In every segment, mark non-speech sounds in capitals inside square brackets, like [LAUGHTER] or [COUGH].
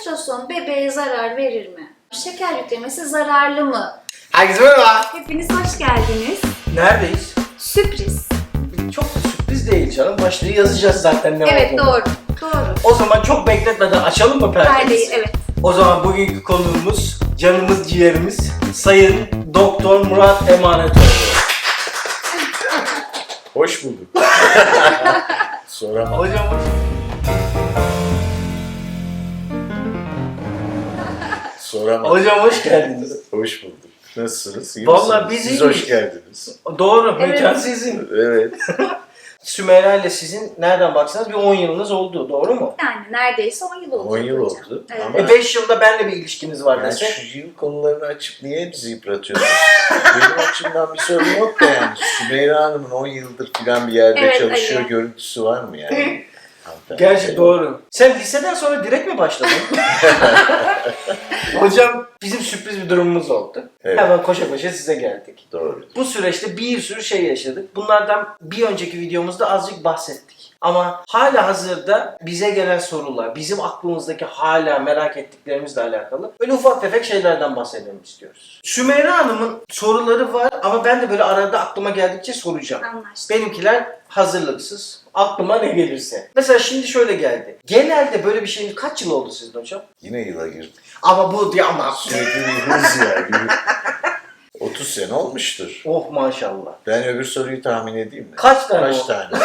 ultrason bebeğe zarar verir mi? Şeker yüklemesi zararlı mı? Herkese merhaba. Hepiniz hoş geldiniz. Neredeyiz? Sürpriz. Çok da sürpriz değil canım. Başlığı yazacağız zaten ne Evet olduğunu. doğru. Doğru. O zaman çok bekletmeden açalım mı perdeyi? Perdeyi evet. O zaman bugünkü konuğumuz, canımız ciğerimiz Sayın Doktor Murat Emanetoğlu. Hoş bulduk. [LAUGHS] Soramam. Hocam Soramam. Hocam hoş geldiniz. Hoş bulduk. Nasılsınız? İyi Vallahi misiniz? biz Siz iyiyiz. hoş geldiniz. Doğru, Evet. mekan sizin. Evet. [LAUGHS] Sümeyra ile sizin nereden baksanız bir 10 yılınız oldu, doğru mu? Yani neredeyse 10 yıl oldu. 10 yıl hocam. oldu. Evet. Ama E 5 yılda benle bir ilişkiniz var yani desek. şu yıl konularını açıp niye bizi yıpratıyorsunuz? [LAUGHS] Benim açımdan bir sorun yok da yani. Sümeyra Hanım'ın 10 yıldır filan bir yerde Evet, çalışıyor Ali. görüntüsü var mı yani? [LAUGHS] Hanımefendi. Gerçi doğru. Sen liseden sonra direkt mi başladın? [LAUGHS] Hocam bizim sürpriz bir durumumuz oldu. Evet. Hemen koşa koşa size geldik. Doğru. Bu süreçte bir sürü şey yaşadık. Bunlardan bir önceki videomuzda azıcık bahsettik. Ama hala hazırda bize gelen sorular, bizim aklımızdaki hala merak ettiklerimizle alakalı böyle ufak tefek şeylerden bahsedelim istiyoruz. Sümeyra Hanım'ın soruları var ama ben de böyle arada aklıma geldikçe soracağım. Anlaştık. Benimkiler hazırlıksız. Aklıma ne gelirse. Mesela şimdi şöyle geldi. Genelde böyle bir şeyin kaç yıl oldu sizin hocam? Yine yıla girdik. Ama bu diye ama. Sürekli bir hız yani. [LAUGHS] 30 sene olmuştur. Oh maşallah. Ben öbür soruyu tahmin edeyim mi? Kaç tane Kaç oldu? tane? [LAUGHS]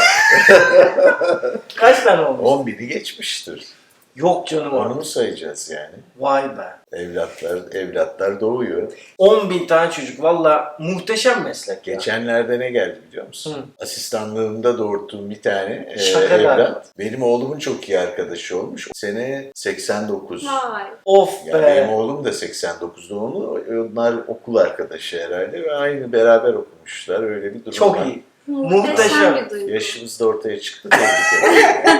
Kaç tane olmuş? 11'i geçmiştir. Yok canım Onu onu. mu sayacağız yani? Vay be. Evlatlar evlatlar doğuyor. 10 bin tane çocuk. Valla muhteşem meslek ya. Geçenlerde ne geldi biliyor musun? Hı. Asistanlığımda doğurttuğum bir tane e, Şaka evlat. Benim oğlumun çok iyi arkadaşı olmuş. Sene 89. Vay. Of Yani be. benim oğlum da 89 doğumlu. Onlar okul arkadaşı herhalde ve aynı beraber okumuşlar. Öyle bir durum Çok var. iyi. Muhteşem Muhteşem. bir duygu. Yaşımız da ortaya çıktı. Tebrik ederim. [LAUGHS]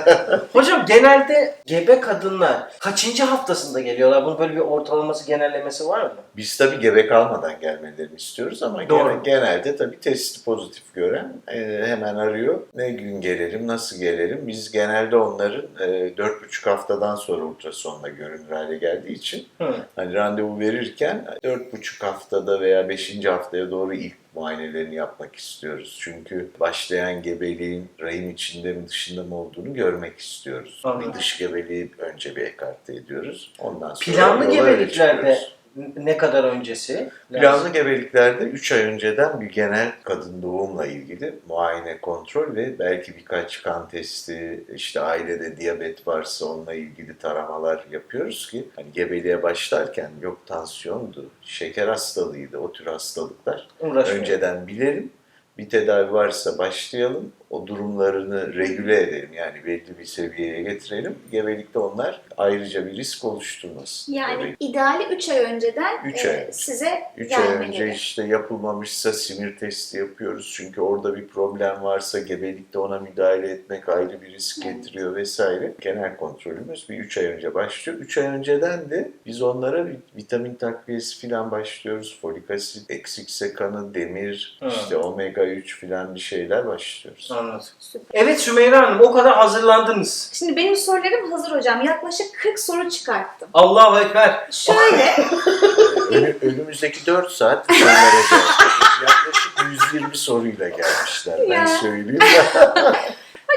[LAUGHS] Hocam genelde gebe kadınlar kaçıncı haftasında geliyorlar? Bunun böyle bir ortalaması, genellemesi var mı? Biz tabii gebe kalmadan gelmelerini istiyoruz ama Doğru. gene- genelde tabii testi pozitif gören e, hemen arıyor. Ne gün gelelim, nasıl gelelim? Biz genelde onların e, dört buçuk haftadan sonra ultrasonla görünür hale geldiği için Hı. hani randevu verirken dört buçuk haftada veya beşinci haftaya doğru ilk muayenelerini yapmak istiyoruz. Çünkü başlayan gebeliğin rahim içinde mi dışında mı olduğunu görmek istiyoruz. Anladım. Bir dış gebeliği önce bir ekarte ediyoruz. Ondan sonra Planlı gebeliklerde ne kadar öncesi? Planlı gebeliklerde 3 ay önceden bir genel kadın doğumla ilgili muayene, kontrol ve belki birkaç kan testi, işte ailede diyabet varsa onunla ilgili taramalar yapıyoruz ki hani gebeliğe başlarken yok tansiyondu, şeker hastalığıydı, o tür hastalıklar Uğraşmayın. önceden bilelim. Bir tedavi varsa başlayalım. O durumlarını regüle edelim. Yani belli bir seviyeye getirelim. Gebelikte onlar ayrıca bir risk oluşturmasın. Yani Gebelik- ideali 3 ay önceden Üç e, ay size 3 ay önce işte yapılmamışsa simir testi yapıyoruz. Çünkü orada bir problem varsa gebelikte ona müdahale etmek ayrı bir risk Evet. getiriyor vesaire. Genel kontrolümüz bir 3 ay önce başlıyor. 3 ay önceden de biz onlara vitamin takviyesi falan başlıyoruz. Folik asit, eksikse kanı, demir, Hı. işte omega 3 falan bir şeyler başlıyoruz. Anladım. Süper. Evet Sümeyra Hanım o kadar hazırlandınız. Şimdi benim sorularım hazır hocam. Yaklaşık 40 soru çıkarttım. Allahu Ekber. Şöyle, [LAUGHS] Önü- önümüzdeki 4 saat sorulara cevap vereceğiz. Yaklaşık 120 soruyla gelmişler ben Ya. söyleyeyim. [LAUGHS]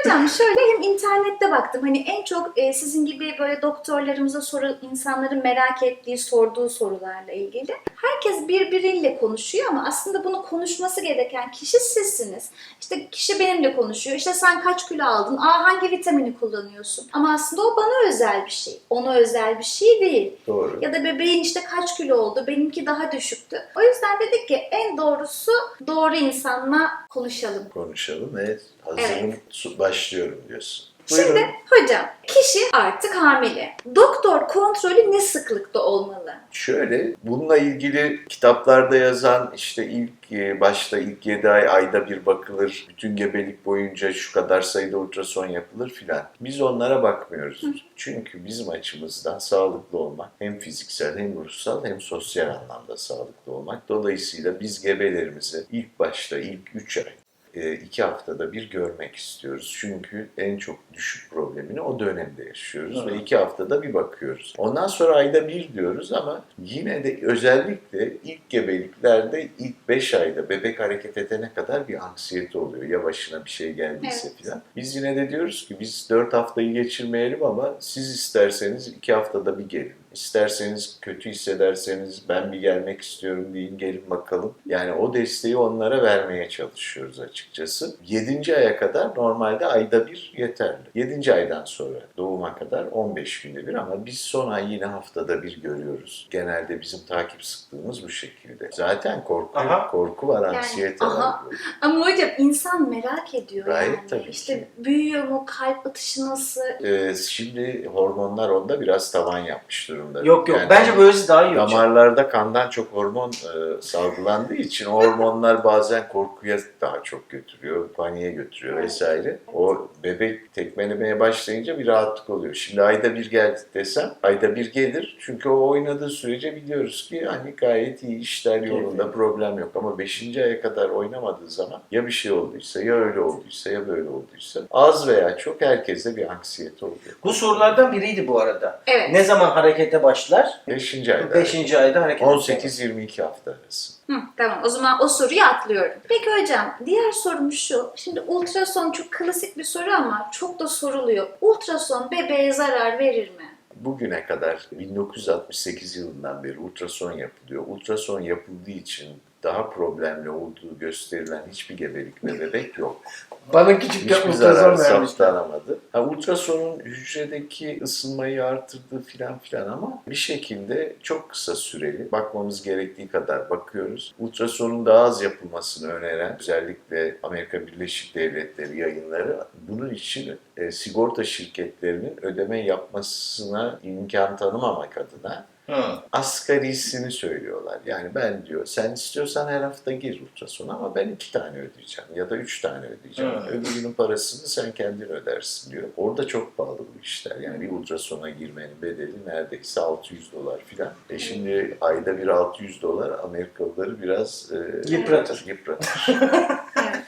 hocam şöyle hem internette baktım. Hani en çok e, sizin gibi böyle doktorlarımıza soru, insanların merak ettiği, sorduğu sorularla ilgili. Herkes birbiriyle konuşuyor ama aslında bunu konuşması gereken kişi sizsiniz. İşte kişi benimle konuşuyor. İşte sen kaç kilo aldın? Aa hangi vitamini kullanıyorsun? Ama aslında o bana özel bir şey. Ona özel bir şey değil. Doğru. Ya da bebeğin işte kaç kilo oldu, benimki daha düşüktü. O yüzden dedik ki en doğrusu doğru insanla konuşalım. konuşalım. Evet, hazırım, su- başlıyorum diyorsun. Şimdi hocam, kişi artık hamile. Doktor kontrolü ne sıklıkta olmalı? Şöyle, bununla ilgili kitaplarda yazan işte ilk e, başta ilk 7 ay ayda bir bakılır, bütün gebelik boyunca şu kadar sayıda ultrason yapılır filan. Biz onlara bakmıyoruz. Çünkü bizim açımızdan sağlıklı olmak hem fiziksel hem ruhsal hem sosyal anlamda sağlıklı olmak. Dolayısıyla biz gebelerimizi ilk başta ilk 3 ay iki haftada bir görmek istiyoruz. Çünkü en çok düşük problemini o dönemde yaşıyoruz Hı. ve iki haftada bir bakıyoruz. Ondan sonra ayda bir diyoruz ama yine de özellikle ilk gebeliklerde ilk 5 ayda bebek hareket edene kadar bir anksiyete oluyor. Ya başına bir şey geldiyse Evet. filan. Biz yine de diyoruz ki biz 4 haftayı geçirmeyelim ama siz isterseniz 2 haftada bir gelin. İsterseniz kötü hissederseniz ben bir gelmek istiyorum deyin gelin bakalım. Yani o desteği onlara vermeye çalışıyoruz açıkçası. 7. aya kadar normalde ayda bir yeterli. 7. aydan sonra doğuma kadar 15 günde bir ama biz son ay yine haftada bir görüyoruz. Genelde bizim takip sıklığımız bu şekilde. Zaten korku, Aha. korku var, Yani, anksiyete aha. var. Ama hocam insan merak ediyor Gayet yani. tabii işte ki. büyüyor mu, kalp atışı nasıl? Ee, şimdi hormonlar onda biraz tavan yapmış durumda. Yok yok Yani bence böylesi daha iyi hocam. Damarlarda kandan çok hormon e, salgılandığı için o hormonlar bazen korkuya daha çok götürüyor, paniğe götürüyor vesaire. O bebek tekmelemeye başlayınca bir rahatlık oluyor. Şimdi ayda bir geldi desem ayda bir gelir. Çünkü o oynadığı sürece biliyoruz ki hani gayet iyi işler yolunda problem yok. Ama 5. aya kadar oynamadığı zaman ya bir şey olduysa ya öyle olduysa ya böyle olduysa az veya çok herkeste bir anksiyete oluyor. Bu sorulardan biriydi bu arada. Evet. Ne zaman harekete başlar? 5. ayda 5. ayda hareket 18-22 hafta arası. Hı, tamam o zaman o soruyu atlıyorum. Peki hocam diğer sorum şu. Şimdi ultrason çok klasik bir soru ama çok da soruluyor. Ultrason bebeğe zarar verir mi? Bugüne kadar 1968 yılından beri ultrason yapılıyor. Ultrason yapıldığı için daha problemli olduğu gösterilen hiçbir gebelik ve bebek yok. Bana küçükken ultrason saptanamadı. Ha, ultrasonun hücredeki ısınmayı artırdığı filan filan ama bir şekilde çok kısa süreli bakmamız gerektiği kadar bakıyoruz. Ultrasonun daha az yapılmasını öneren özellikle Amerika Birleşik Devletleri yayınları bunun için e, sigorta şirketlerinin ödeme yapmasına imkan tanımamak adına Hı. asgarisini söylüyorlar. Yani ben diyor sen istiyorsan her hafta gir ultrasona ama ben iki tane ödeyeceğim ya da üç tane ödeyeceğim. Hı. Öbürünün parasını sen kendin ödersin diyor. Orada çok pahalı bu işler. Yani bir ultrasona girmenin bedeli neredeyse 600 dolar filan. E şimdi ayda bir 600 dolar Amerikalıları biraz e, Yıpratır. yıpratır. [LAUGHS]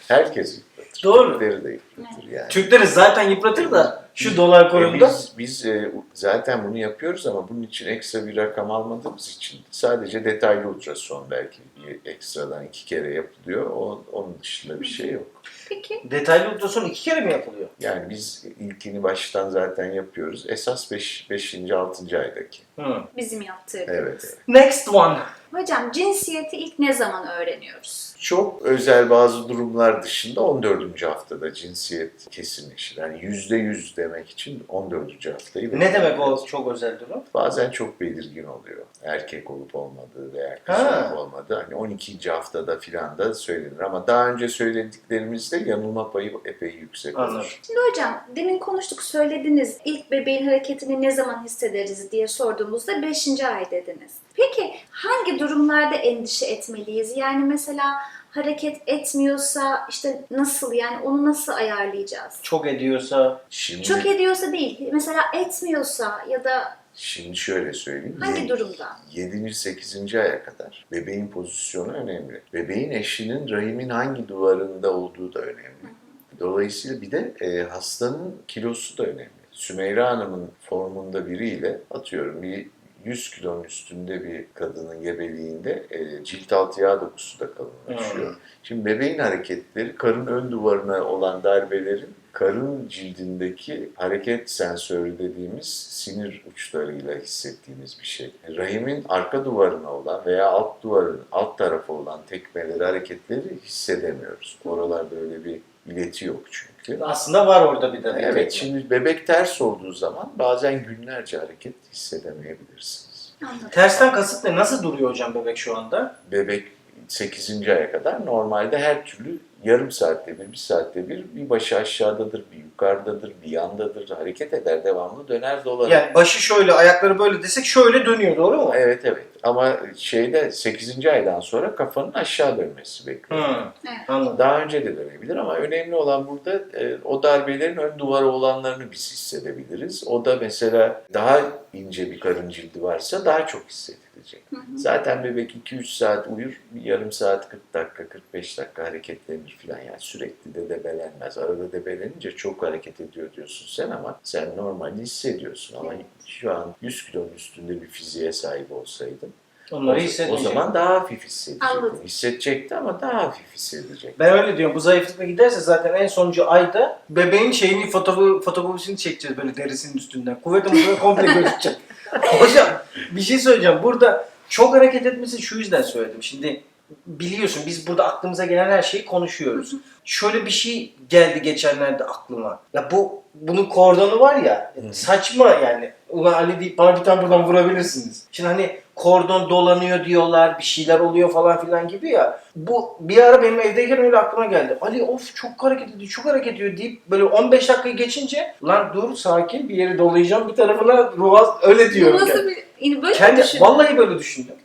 Herkes yıpratır. Doğru. Türkleri de yıpratır yani. Türkleri zaten yıpratır da şu dolar E konuda. biz biz e, zaten bunu yapıyoruz ama bunun için ekstra bir rakam almadığımız için sadece detaylı ultrason belki bir ekstradan iki kere yapılıyor. O, onun dışında bir şey yok. Peki Detaylı ultrason iki kere mi yapılıyor? Yani biz ilkini baştan zaten yapıyoruz. Esas 5. 5. 6. aydaki. Hı. bizim yaptığımız. Evet, evet. Next one. Hocam cinsiyeti ilk ne zaman öğreniyoruz? Çok özel bazı durumlar dışında 14. haftada cinsiyet kesinleşir. Yani %100 demek için 14. haftayı Ne demek o çok özel durum? Bazen çok belirgin oluyor. Erkek olup olmadığı veya kız Ha. olup olmadığı. Hani 12. haftada filan da söylenir. Ama daha önce söylediklerimizde yanılma payı epey yüksek Anladım. olur. Şimdi hocam demin konuştuk söylediniz ilk bebeğin hareketini ne zaman hissederiz diye sorduğumuzda 5. ay dediniz. Peki hangi durumlarda endişe etmeliyiz? Yani mesela hareket etmiyorsa işte nasıl yani onu nasıl ayarlayacağız? Çok ediyorsa Şimdi, Çok ediyorsa değil mesela etmiyorsa ya da şimdi şöyle söyleyeyim. hangi durumda? 7. 8. aya kadar bebeğin pozisyonu önemli. Bebeğin eşinin rahimin hangi duvarında olduğu da önemli. Dolayısıyla bir de e, hastanın kilosu da önemli. Sümeyra Hanım'ın formunda biriyle atıyorum bir 100 kilonun üstünde bir kadının gebeliğinde e, cilt altı yağ dokusu da kalınlaşıyor. Hmm. Şimdi bebeğin hareketleri karın ön duvarına olan darbelerin karın cildindeki hareket sensörü dediğimiz sinir uçlarıyla hissettiğimiz bir şey. Rahimin arka duvarına olan veya alt duvarın alt tarafı olan tekmeleri, hareketleri hissedemiyoruz. Oralarda öyle bir ileti yok çünkü. Aslında var orada bir de. Evet, şimdi bebek ters olduğu zaman bazen günlerce hareket hissedemeyebilirsiniz. Anladım. Tersten kasıt ne? Nasıl duruyor hocam bebek şu anda? Bebek 8. aya kadar normalde her türlü yarım saatte bir, bir saatte bir bir başı aşağıdadır, bir yukarıdadır, bir yandadır. Hareket eder, devamlı döner dolanır. Yani başı şöyle, ayakları böyle desek şöyle dönüyor doğru mu? Evet evet. Ama şeyde 8. aydan sonra kafanın aşağı dönmesi bekleniyor. Hı. Evet. Daha önce de dönebilir ama önemli olan burada e, o darbelerin ön duvarı olanlarını biz hissedebiliriz. O da mesela daha ince bir karın cildi varsa daha çok hissedilecek. Hı hı. Zaten bebek 2-3 saat uyur, bir yarım saat 40 dakika 45 dakika hareketlenir falan yani sürekli de debelenmez. Arada debelenince çok hareket ediyor diyorsun sen ama sen normalde hissediyorsun ama şu an 100 kilonun üstünde bir fiziğe sahip olsaydın Onları o, hissedecek. o zaman daha hafif hissedecekti. Anladım. Hissedecekti ama daha hafif hissedecek. Ben öyle diyorum. Bu zayıflıkla giderse zaten en sonuncu ayda bebeğin şeyini fotoğrafı, fotokopisini çekeceğiz böyle derisinin üstünden. Kuvvetle muhtemelen komple gözükecek. [LAUGHS] Hocam bir şey söyleyeceğim. Burada çok hareket etmesi şu yüzden söyledim. Şimdi biliyorsun biz burada aklımıza gelen her şeyi konuşuyoruz. Şöyle bir şey geldi geçenlerde aklıma. Ya bu bunun kordonu var ya Hı. saçma yani. Ulan Ali deyip bana bir tane buradan vurabilirsiniz. Şimdi hani kordon dolanıyor diyorlar, bir şeyler oluyor falan filan gibi ya. Bu bir ara benim evdeyken öyle aklıma geldi. Ali of çok hareket ediyor, çok hareket ediyor deyip böyle 15 dakikayı geçince lan dur sakin bir yeri dolayacağım bir tarafına ruhaz öyle Bu diyorum. nasıl yani. bir... Yani böyle Kendi, düşündün? vallahi böyle düşündüm. [LAUGHS]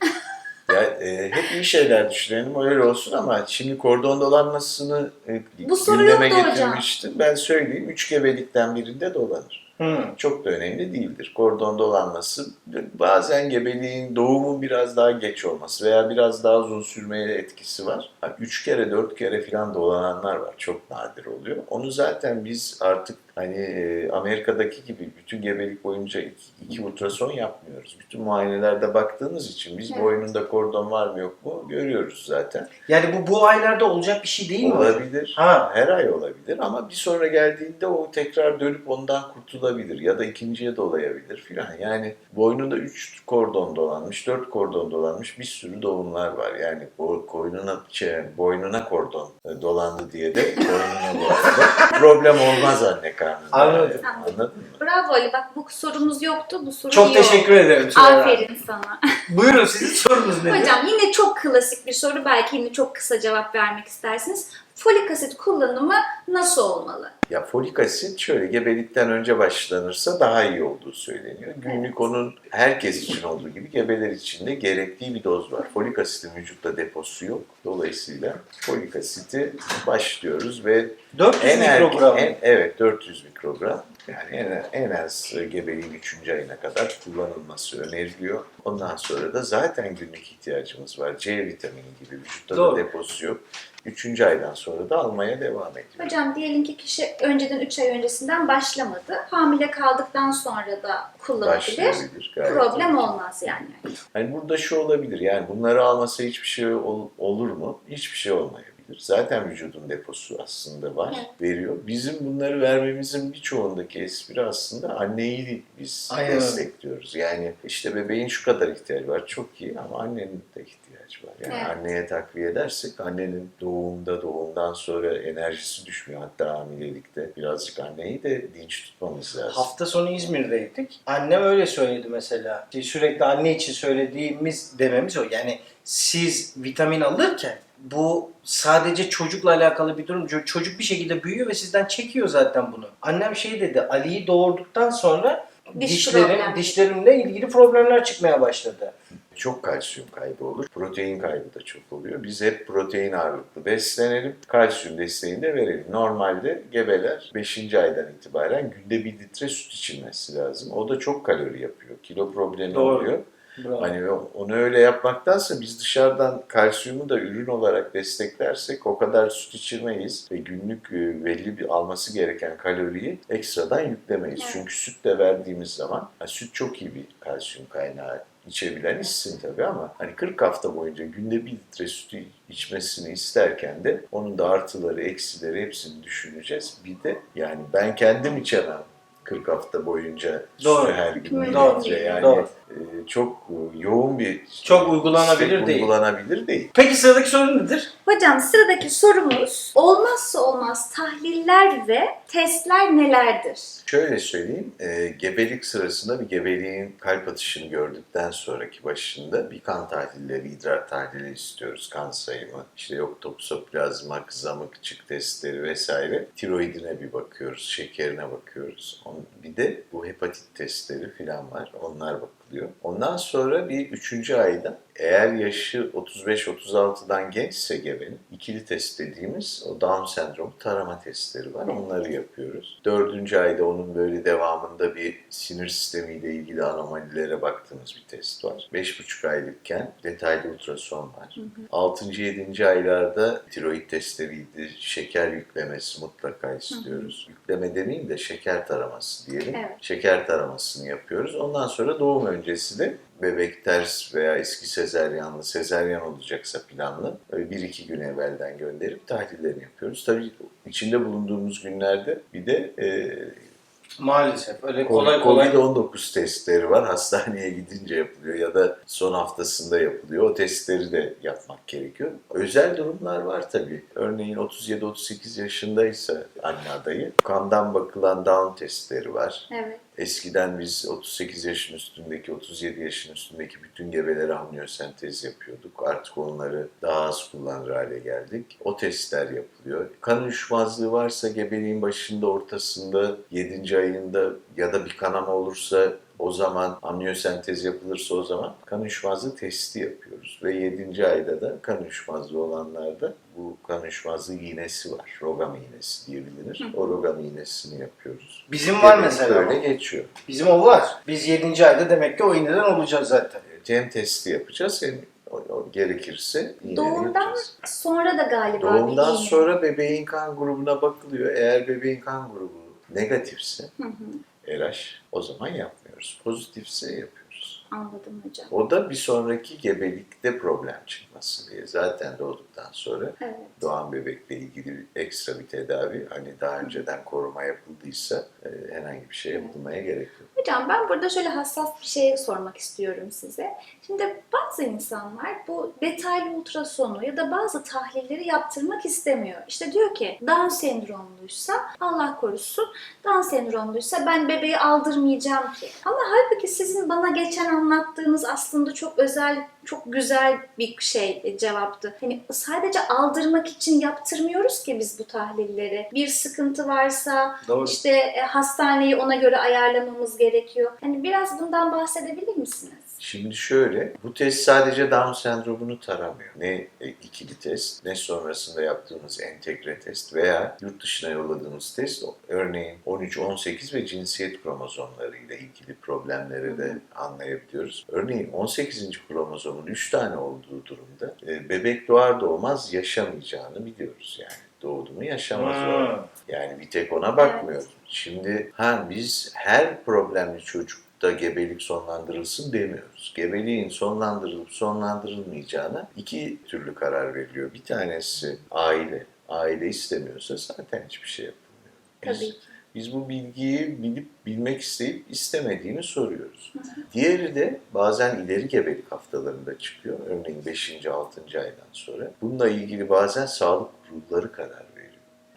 Ya e, hep iyi şeyler düşünelim öyle olsun ama şimdi kordon dolanmasını e, Bu soru gündeme yoktu hocam. getirmiştim. Ben söyleyeyim üç gebelikten birinde dolanır. Hı. Çok da önemli değildir. Kordon dolanması bazen gebeliğin doğumun biraz daha geç olması veya biraz daha uzun sürmeye etkisi var. Üç kere dört kere falan dolananlar var. Çok nadir oluyor. Onu zaten biz artık hani e, Amerika'daki gibi bütün gebelik boyunca iki, iki ultrason yapmıyoruz. Bütün muayenelerde baktığımız için biz Evet. boynunda kordon var mı yok mu görüyoruz zaten. Yani bu bu aylarda olacak bir şey değil mi? Olabilir. Ha. Her ay olabilir ama bir sonra geldiğinde o tekrar dönüp ondan kurtulabilir ya da ikinciye dolayabilir filan. Yani boynunda 3 kordon dolanmış, 4 kordon dolanmış bir sürü doğumlar var. Yani o koynuna, şey, boynuna kordon e, dolandı diye de koynuna dolandı. [LAUGHS] Problem olmaz anne karnında. Anladım. Yani. Anladın mı? Bravo Ali bak bu sorumuz yoktu. Bu soru Çok iyi teşekkür oldu. ederim. Süleyman. Aferin sana. [LAUGHS] Buyurun sizin sorunuz nedir? Hocam yine çok klasik bir soru. Belki yine çok kısa cevap vermek istersiniz. Folik asit kullanımı nasıl olmalı? Ya folik asit şöyle gebelikten önce başlanırsa daha iyi olduğu söyleniyor. Günlük onun herkes için olduğu gibi gebeler için de gerektiği bir doz var. Folik asitin vücutta deposu yok. Dolayısıyla folik asiti başlıyoruz ve 400 en er- mikrogram. en- evet 400 mikrogram. Yani en, en az gebeliğin 3. ayına kadar kullanılması öneriliyor. Ondan sonra da zaten günlük ihtiyacımız var. C vitamini gibi vücutta Doğru. da deposu yok. 3. aydan sonra da almaya devam ediyor. Hocam diyelim ki kişi önceden 3 ay öncesinden başlamadı. Hamile kaldıktan sonra da kullanabilir. Problem tabii. olmaz yani. Hani burada şu olabilir yani bunları almasa hiçbir şey ol- olur mu? Hiçbir şey olmayabilir. Zaten vücudun deposu aslında var, Evet. veriyor. Bizim bunları vermemizin birçoğundaki espri aslında anneyi biz Aynen destekliyoruz. Yani işte bebeğin şu kadar ihtiyacı var çok iyi ama annenin de ihtiyacı var. Yani Evet. anneye takviye edersek annenin doğumda doğumdan sonra enerjisi düşmüyor. Hatta hamilelikte birazcık anneyi de dinç tutmamız lazım. Hafta sonu İzmir'deydik. Annem öyle söyledi mesela. Sürekli anne için söylediğimiz dememiz o. Yani siz vitamin alırken bu sadece çocukla alakalı bir durum. Ço- Çocuk bir şekilde büyüyor ve sizden çekiyor zaten bunu. Annem şey dedi. Ali'yi doğurduktan sonra Diş dişlerim, dişlerimle ilgili problemler çıkmaya başladı. çok kalsiyum kaybı olur. Protein kaybı da çok oluyor. Biz hep protein ağırlıklı beslenelim. Kalsiyum desteğini de verelim. Normalde gebeler 5. aydan itibaren günde 1 litre süt içilmesi lazım. O da çok kalori yapıyor. Kilo problemi Doğru. oluyor. Bravo. Hani onu öyle yapmaktansa biz dışarıdan kalsiyumu da ürün olarak desteklersek o kadar süt içirmeyiz ve günlük e, belli bir alması gereken kaloriyi ekstradan yüklemeyiz. Evet. Çünkü süt de verdiğimiz zaman ha, süt çok iyi bir kalsiyum kaynağı içebilen içsin tabii ama hani 40 hafta boyunca günde bir litre sütü içmesini isterken de onun da artıları, eksileri hepsini düşüneceğiz. Bir de yani ben kendim içemem 40 hafta boyunca Doğru. sütü her gün Doğru. litre. Yani Doğru. E, çok e, yoğun bir Çok uygulanabilir istek değil. Uygulanabilir değil. Peki sıradaki sorun nedir? Hocam sıradaki sorumuz olmazsa olmaz tahliller ve testler nelerdir? Şöyle söyleyeyim, e, gebelik sırasında bir gebeliğin kalp atışını gördükten sonraki başında bir kan tahlilleri, idrar tahlili istiyoruz. Kan sayımı, işte yok toksoplazma, kızamık, çık testleri vesaire. Tiroidine bir bakıyoruz, şekerine bakıyoruz. Bir de bu hepatit testleri falan var, onlar bakılıyor. Onun Ondan sonra bir üçüncü ayda eğer yaşı 35-36'dan gençse gebenin ikili test dediğimiz o Down sendromu tarama testleri var. Onları yapıyoruz. Dördüncü ayda onun böyle devamında bir sinir sistemiyle ilgili anomalilere baktığımız bir test var. Beş buçuk aylıkken detaylı ultrason var. Altıncı, yedinci aylarda tiroid testleriydi, şeker yüklemesi mutlaka istiyoruz. Yükleme demeyeyim de şeker taraması diyelim. Evet. Şeker taramasını yapıyoruz. Ondan sonra doğum öncesi de bebek ters veya eski sezeryanlı, sezeryan olacaksa planlı bir iki gün evvelden gönderip tahlillerini yapıyoruz. Tabii içinde bulunduğumuz günlerde bir de e, Maalesef öyle kolay kolay Covid-19 testleri var. [LAUGHS] Hastaneye gidince yapılıyor ya da son haftasında yapılıyor. O testleri de yapmak gerekiyor. Özel durumlar var tabii. Örneğin 37-38 yaşındaysa anne adayı kandan bakılan Down testleri var. Evet. Eskiden biz 38 yaşın üstündeki, 37 yaşın üstündeki bütün gebelere amniyosentez yapıyorduk. Artık onları daha az kullanır hale geldik. O testler yapılıyor. Kan uyuşmazlığı varsa gebeliğin başında, ortasında, 7. ayında ya da bir kanama olursa o zaman amniyosentez yapılırsa o zaman kan uyuşmazlığı testi yapıyoruz. Ve 7. ayda da kan uyuşmazlığı olanlarda bu kan uyuşmazlığı iğnesi var. Rogam iğnesi diyebilir. O rogam iğnesini yapıyoruz. Bizim var Gebelik mesela. Böyle geçiyor. Bizim o var. Biz 7. ayda demek ki o iğneden olacağız zaten. Hem testi yapacağız o, o gerekirse Doğumdan yapacağız. sonra da galiba Doğumdan bir iğne. sonra bebeğin kan grubuna bakılıyor. Eğer bebeğin kan grubu negatifse Hı hı. RH o zaman yapmıyoruz. Pozitifse yapıyoruz. Anladım hocam. O da bir sonraki gebelikte problem çıkması diye. Zaten doğduktan sonra Evet. doğan bebekle ilgili ekstra bir tedavi hani daha önceden koruma yapıldıysa e, herhangi bir şey yapılmaya gerek yok. Hocam ben burada şöyle hassas bir şey sormak istiyorum size. Şimdi bazı insanlar bu detaylı ultrasonu ya da bazı tahlilleri yaptırmak istemiyor. İşte diyor ki Down sendromluysa Allah korusun Down sendromluysa ben bebeği aldırmayacağım ki. Ama halbuki sizin bana geçen anlattığınız aslında çok özel, çok güzel bir şey e, cevaptı. Hani sadece aldırmak için yaptırmıyoruz ki biz bu tahlilleri. Bir sıkıntı varsa Doğru. işte e, hastaneyi ona göre ayarlamamız gerekiyor. Hani biraz bundan bahsedebilir misiniz? Şimdi şöyle, bu test sadece Down sendromunu taramıyor. Ne e, ikili test, ne sonrasında yaptığımız entegre test veya yurt dışına yolladığımız test, örneğin 13, 18 ve cinsiyet kromozomlarıyla ilgili problemleri de anlayabiliyoruz. Örneğin 18. kromozomun 3 tane olduğu durumda e, bebek doğar doğmaz yaşamayacağını biliyoruz yani. Doğdu mu yaşamaz o. Yani bir tek ona bakmıyoruz. Şimdi ha biz her problemli çocukta gebelik sonlandırılsın demiyoruz. Gebeliğin sonlandırılıp sonlandırılmayacağına iki türlü karar veriliyor. Bir tanesi aile. Aile istemiyorsa zaten hiçbir şey yapılmıyor. Biz, Tabii ki. biz bu bilgiyi bilip bilmek isteyip istemediğini soruyoruz. Diğeri de bazen ileri gebelik haftalarında çıkıyor. Örneğin 5. 6. aydan sonra. Bununla ilgili bazen sağlık kurulları karar veriyor.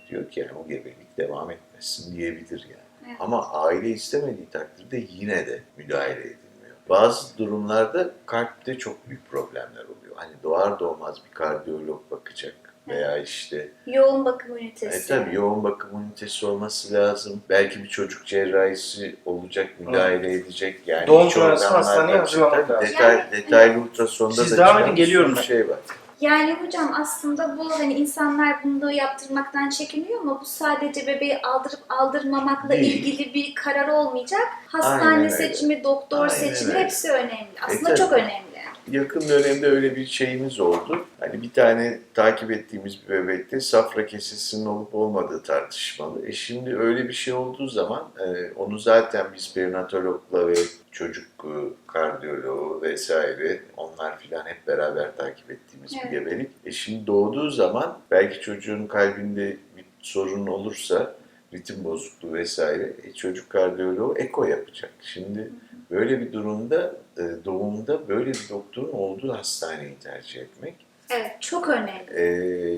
Diyor ki yani bu gebelik devam etmesin diyebilir yani. Evet. Ama aile istemediği takdirde yine de müdahale edilmiyor. Bazı durumlarda kalpte çok büyük problemler oluyor. Hani doğar doğmaz bir kardiyolog bakacak veya işte Yoğun bakım e ünitesi. tabii yoğun bakım ünitesi olması lazım. Belki bir çocuk cerrahisi olacak, müdahale edecek. Yani Doğum sonrası hastaneye hazırlamak lazım. Detay, Yani- detaylı ultrasonda Siz da devam edin, geliyorum şey var. Yani hocam aslında bu hani insanlar bunu yaptırmaktan çekiniyor ama bu sadece bebeği aldırıp aldırmamakla Değil. ilgili bir karar olmayacak. Hastane Aynen öyle. seçimi, doktor Aynen seçimi öyle. hepsi önemli. Aslında tabii. çok önemli. Yakın dönemde öyle bir şeyimiz oldu. Hani bir tane takip ettiğimiz bir bebekte safra kesesinin olup olmadığı tartışmalı. E şimdi öyle bir şey olduğu zaman e, onu zaten biz perinatologla ve çocuk e, kardiyoloğu vesaire onlar filan hep beraber takip ettiğimiz Evet. bir gebelik. E şimdi doğduğu zaman belki çocuğun kalbinde bir sorun olursa ritim bozukluğu vesaire e, çocuk kardiyoloğu eko yapacak. Şimdi böyle bir durumda e, doğumda böyle bir doktorun olduğu hastaneyi tercih etmek Evet, çok önemli. e,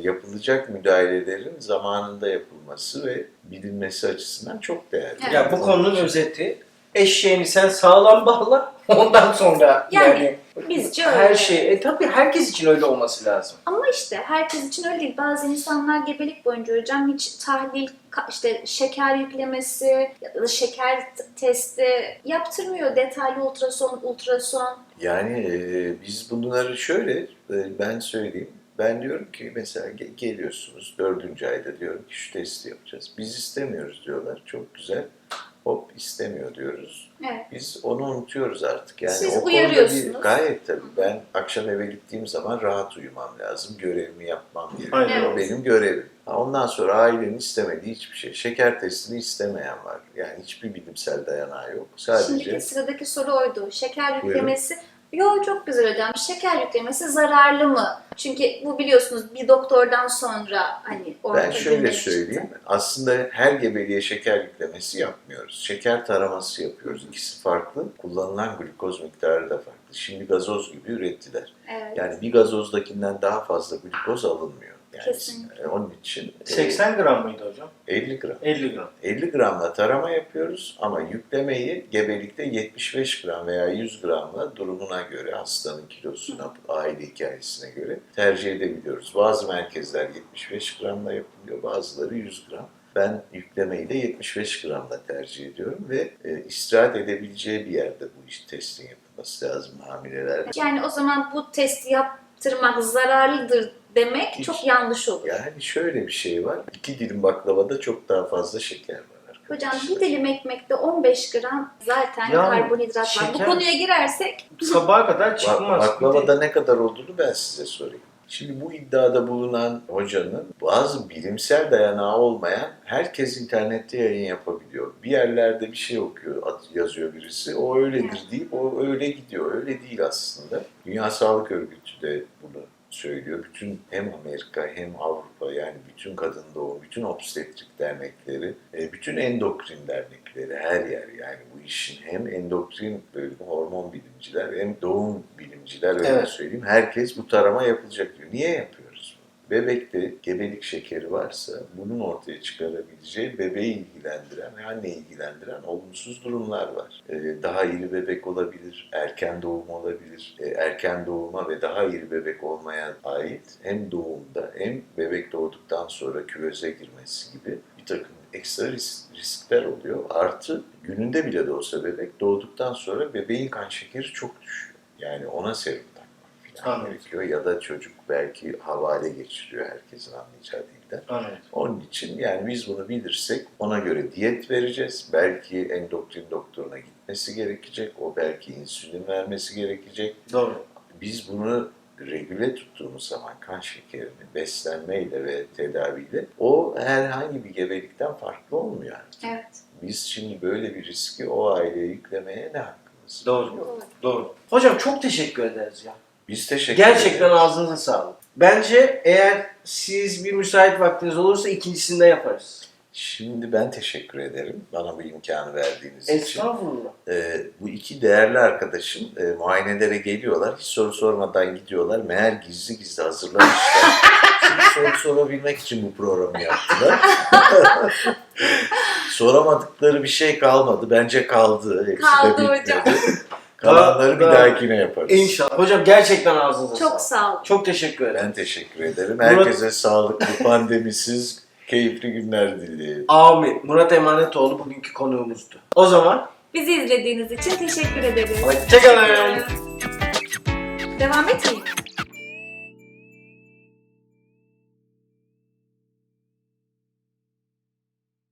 yapılacak müdahalelerin zamanında yapılması ve bilinmesi açısından çok değerli. Evet. Ya bu konunun özeti Eşeğini sen sağlam bağla. [LAUGHS] Ondan sonra Yani yani, bizce öyle. her şey. E tabii herkes için öyle olması lazım. Ama işte herkes için öyle değil. Bazı insanlar gebelik boyunca hocam hiç tahlil, işte şeker yüklemesi ya da şeker testi yaptırmıyor. Detaylı ultrason, ultrason. Yani e, biz bunları şöyle e, ben söyleyeyim. Ben diyorum ki mesela ge- geliyorsunuz dördüncü ayda diyorum ki şu testi yapacağız. Biz istemiyoruz diyorlar. Çok güzel. Hop istemiyor diyoruz. Evet. Biz onu unutuyoruz artık. Yani Siz o konuda uyarıyorsunuz. Bir, gayet tabii. Ben akşam eve gittiğim zaman rahat uyumam lazım. Görevimi yapmam gerekiyor. Aynen. O benim görevim. Ondan sonra ailenin istemediği hiçbir şey. Şeker testini istemeyen var. Yani hiçbir bilimsel dayanağı yok. Sadece Şimdiki sıradaki soru oydu. Şeker Buyurun. Yo çok güzel hocam. Şeker yüklemesi zararlı mı? Çünkü bu biliyorsunuz bir doktordan sonra hani orada Ben şöyle söyleyeyim. çıktı. Aslında her gebeliğe şeker yüklemesi yapmıyoruz. Şeker taraması yapıyoruz. İkisi farklı. Kullanılan glukoz miktarı da farklı. Şimdi gazoz gibi ürettiler. Evet. Yani bir gazozdakinden daha fazla glukoz alınmıyor. Yani Kesinlikle. e, onun için e, 80 gram mıydı hocam? 50 gram. 50 gram. 50 gramla tarama yapıyoruz ama yüklemeyi gebelikte 75 gram veya 100 gramla durumuna göre, hastanın kilosuna, aile hikayesine göre tercih edebiliyoruz. Bazı merkezler 75 gramla yapılıyor, bazıları 100 gram. Ben yüklemeyi de 75 gramla tercih ediyorum ve e, istirahat edebileceği bir yerde bu iş testin yapılması lazım hamileler. Yani o zaman bu testi yaptırmak zararlıdır demek Hiç. çok yanlış olur. Yani şöyle bir şey var, iki dilim baklavada çok daha fazla şeker var. Hocam bir dilim ekmekte 15 gram zaten Ya, karbonhidrat var. Bu şeker- konuya girersek Sabaha kadar çıkmaz. Baklavada ne kadar olduğunu ben size sorayım. Şimdi bu iddiada bulunan hocanın bazı bilimsel dayanağı olmayan herkes internette yayın yapabiliyor. Bir yerlerde bir şey okuyor, yazıyor birisi. O öyledir deyip o öyle gidiyor. Öyle değil aslında. Dünya Sağlık Örgütü de bunu söylüyor. Bütün hem Amerika hem Avrupa yani bütün kadın doğum, bütün obstetrik dernekleri, e, bütün endokrin dernekleri her yer yani bu işin hem endokrin bölümü hormon bilimciler hem doğum bilimciler öyle Evet. söyleyeyim. Herkes bu tarama yapılacak diyor. Niye yapıyoruz bunu? Bebekte gebelik şekeri varsa bunun ortaya çıkarabileceği bebeği ilgilendiren ve anneyi ilgilendiren olumsuz durumlar var. Ee, daha iri bebek olabilir, erken doğum olabilir. Ee, erken doğuma ve daha iri bebek olmaya ait hem doğumda hem bebek doğduktan sonra küveze girmesi gibi bir takım ekstra risk- riskler oluyor. Artı gününde bile de olsa bebek doğduktan sonra bebeğin kan şekeri çok düşüyor. Yani ona falan Anladım. gerekiyor ya da çocuk belki havale geçiriyor herkesin anlayacağı dilden. Anladım. Onun için yani biz bunu bilirsek ona göre diyet vereceğiz. Belki endokrin doktoruna gitmesi gerekecek. O belki insülin vermesi gerekecek. Doğru. Biz bunu regüle tuttuğumuz zaman kan şekerini beslenmeyle ve tedaviyle o herhangi bir gebelikten farklı olmuyor artık. evet. Biz şimdi böyle bir riski o aileye yüklemeye ne hakkımız? var? Doğru. Doğru. Doğru. Hocam çok teşekkür ederiz ya. Biz teşekkür Gerçekten ederiz. ağzınıza sağlık. Bence eğer siz bir müsait vaktiniz olursa ikincisinde yaparız. Şimdi ben teşekkür ederim bana bu imkanı verdiğiniz için. Estağfurullah. Ee, bu iki değerli arkadaşım e, muayenelere geliyorlar. Hiç soru sormadan gidiyorlar. Meğer gizli gizli hazırlamışlar. [LAUGHS] Çünkü soru sorabilmek için bu programı yaptılar. [LAUGHS] Soramadıkları bir şey kalmadı. Bence kaldı. Hepsi Kaldı de hocam. bitmedi. Kalanları bir Daha- dahakine yaparız. İnşallah. Hocam gerçekten ağzınıza Çok sağlık. sağ olun. Çok teşekkür ederim. Ben teşekkür ederim. Herkese sağlıklı, [LAUGHS] pandemisiz, keyifli günler dilerim. Amin. Murat Emanetoğlu bugünkü konuğumuzdu. O zaman Bizi izlediğiniz için teşekkür ederiz. hoşçakalın. Devam etmeyin.